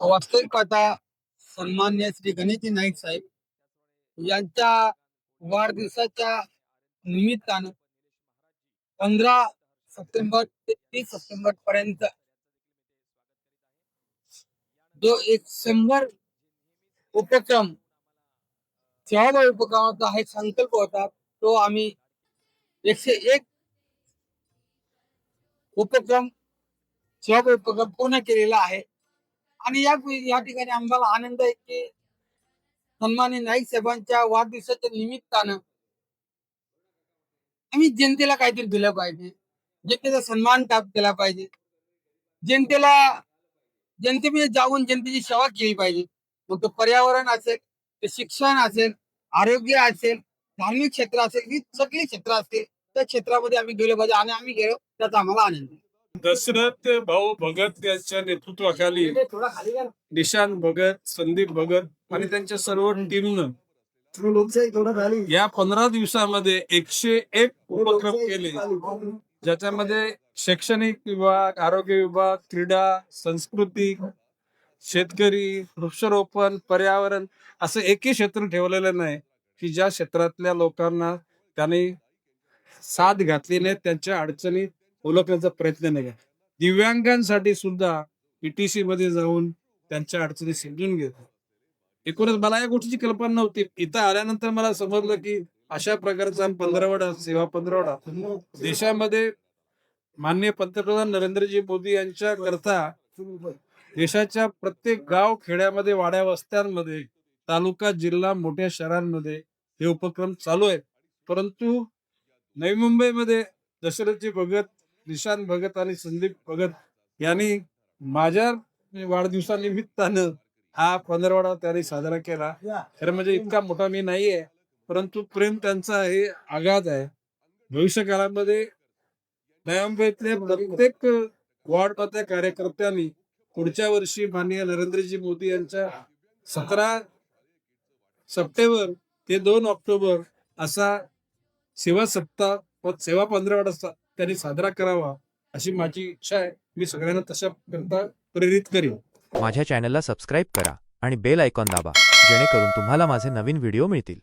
वास्तविक पाहता सन्मान्य श्री गणेशजी नाईक साहेब यांच्या वाढदिवसाच्या निमित्तानं पंधरा सप्टेंबर ते तीस सप्टेंबर पर्यंत जो एक शंभर उपक्रम सेवाभावी उपक्रमाचा हा संकल्प होता तो आम्ही एकशे एक उपक्रम सेवाभावी उपक्रम पूर्ण केलेला आहे. आणि या या ठिकाणी आम्हाला आनंद आहे की सन्मान्य नाईक साहेबांच्या वाढदिवसाच्या निमित्तानं आम्ही जनतेला काहीतरी दिलं पाहिजे. जनतेचा सन्मान का- केला पाहिजे. जनतेला जनतेमध्ये म्हणजे जाऊन जनतेची सेवा केली पाहिजे. मग तो पर्यावरण असेल ते शिक्षण असेल आरोग्य असेल धार्मिक क्षेत्र असेल ही सगळी क्षेत्र असतील त्या क्षेत्रामध्ये आम्ही गेलो पाहिजे आणि आम्ही गेलो त्याचा आम्हाला आनंद आहे. दशरथ भाऊ भगत यांच्या नेतृत्वाखाली. निशांत भगत संदीप भगत आणि त्यांच्या सर्व टीमनं या पंधरा दिवसामध्ये एकशे एक उपक्रम केले. ज्याच्यामध्ये शैक्षणिक विभाग आरोग्य विभाग क्रीडा सांस्कृतिक शेतकरी वृक्षारोपण पर्यावरण असं एकही क्षेत्र ठेवलेलं नाही की ज्या क्षेत्रातल्या लोकांना त्यांनी साथ घातली नाही त्यांच्या अडचणी ओळखण्याचा प्रयत्न नाही दिव्यांगांसाठी सुद्धा ईटीसी मध्ये जाऊन त्यांच्या अडचणी समजून घेतो एकूणच मला या गोष्टीची कल्पना नव्हती. इथं आल्यानंतर मला समजलं की अशा प्रकारचा पंधरवडा सेवा पंधरवडा देशामध्ये माननीय पंतप्रधान नरेंद्रजी मोदी यांच्या करता देशाच्या प्रत्येक गाव खेड्यामध्ये वाड्या वस्त्यांमध्ये तालुका जिल्हा मोठ्या शहरांमध्ये हे उपक्रम चालू आहेत. परंतु नवी मुंबईमध्ये दशरथजी भगत निशांत भगत आणि संदीप भगत यांनी माझ्या वाढदिवसानिमित्तानं हा पंधरवडा त्यांनी साजरा केला. खरं म्हणजे इतका मोठा मी नाहीये परंतु प्रेम त्यांचा हे आघात आहे. भविष्य काळामध्ये नवी मुंबईतल्या प्रत्येक वॉर्डमधल्या कार्यकर्त्यांनी पुढच्या वर्षी माननीय नरेंद्रजी मोदी यांच्या सतरा सप्टेंबर ते दोन ऑक्टोबर असा सेवा सप्ताह व सेवा पंधरवडा त्यांनी साजरा करावा अशी माझी इच्छा आहे. मी सगळ्यांना तशा करता प्रेरित करेन. माझ्या चॅनलला सबस्क्राईब करा आणि बेल आयकॉन दाबा जेणेकरून तुम्हाला माझे नवीन व्हिडिओ मिळतील.